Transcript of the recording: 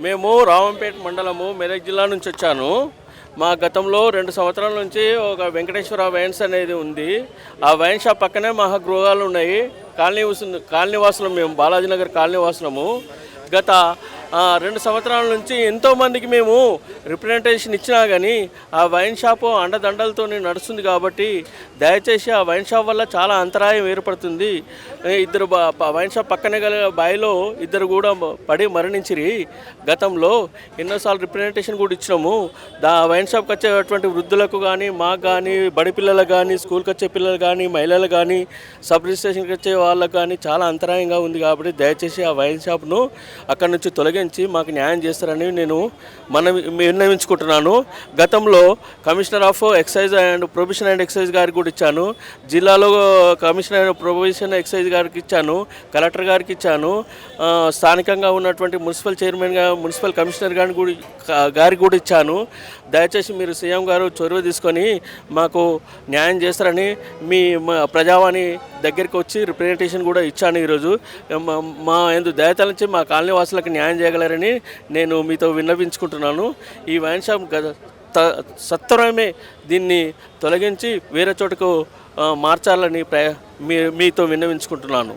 మేము రావంపేట మండలము మెదక్ జిల్లా నుంచి వచ్చాను. మా గతంలో రెండు సంవత్సరాల నుంచి ఒక వెంకటేశ్వర వైన్స్ అనేది ఉంది. ఆ వైన్ షాప్ పక్కనే మా గృహాలు ఉన్నాయి. కాలనీ వాసు- కాలనీ వాసులం మేము బాలాజీ నగర్ కాలనీ వాసులము. గత రెండు సంవత్సరాల నుంచి ఎంతోమందికి మేము రిప్రజెంటేషన్ ఇచ్చినా కానీ ఆ వైన్ షాపు అండదండలతో నడుస్తుంది కాబట్టి దయచేసి ఆ వైన్ షాప్ వల్ల చాలా అంతరాయం ఏర్పడుతుంది. ఇద్దరు బా- వైన్ షాప్ పక్కనే గల బాయిలో ఇద్దరు కూడా పడి మరణించిరి. గతంలో ఎన్నోసార్లు రిప్రజెంటేషన్ కూడా ఇచ్చినాము. దా వైన్ షాప్కి వచ్చేటువంటి వృద్ధులకు కానీ మాకు కానీ బడి పిల్లలకు కానీ స్కూల్కి వచ్చే పిల్లలు కానీ మహిళలు కానీ సబ్ రిజిస్ట్రేషన్కి వచ్చే వాళ్ళకు కానీ చాలా అంతరాయంగా ఉంది కాబట్టి దయచేసి ఆ వైన్ షాప్ను అక్కడి నుంచి తొలగి తొలగించి మాకు న్యాయం చేస్తారని నేను మనం విన్నవించుకుంటున్నాను. గతంలో commissioner of excise and profession and excise గారికి కూడా ఇచ్చాను. జిల్లాలో కమిషనర్ అండ్ ప్రొబిషన్ ఎక్సైజ్ గారికి ఇచ్చాను. కలెక్టర్ గారికి ఇచ్చాను. స్థానికంగా ఉన్నటువంటి మున్సిపల్ చైర్మన్ మున్సిపల్ కమిషనర్ గారిని కూడా గారికి కూడా ఇచ్చాను. దయచేసి మీరు సీఎం గారు చొరవ తీసుకొని మాకు న్యాయం చేస్తారని మీ మా ప్రజావాణి దగ్గరికి వచ్చి రిప్రజెంటేషన్ కూడా ఇచ్చాను ఈరోజు. మా- మా ఎందు దయతలించి మా కాలనీ వాసులకు న్యాయం చేయగలరని నేను మీతో విన్నవించుకుంటున్నాను. ఈ వైన్ షాప్ గత త- సత్వరమే దీన్ని తొలగించి వేరే చోటుకు మార్చాలని ప్ర మీ మీతో విన్నవించుకుంటున్నాను.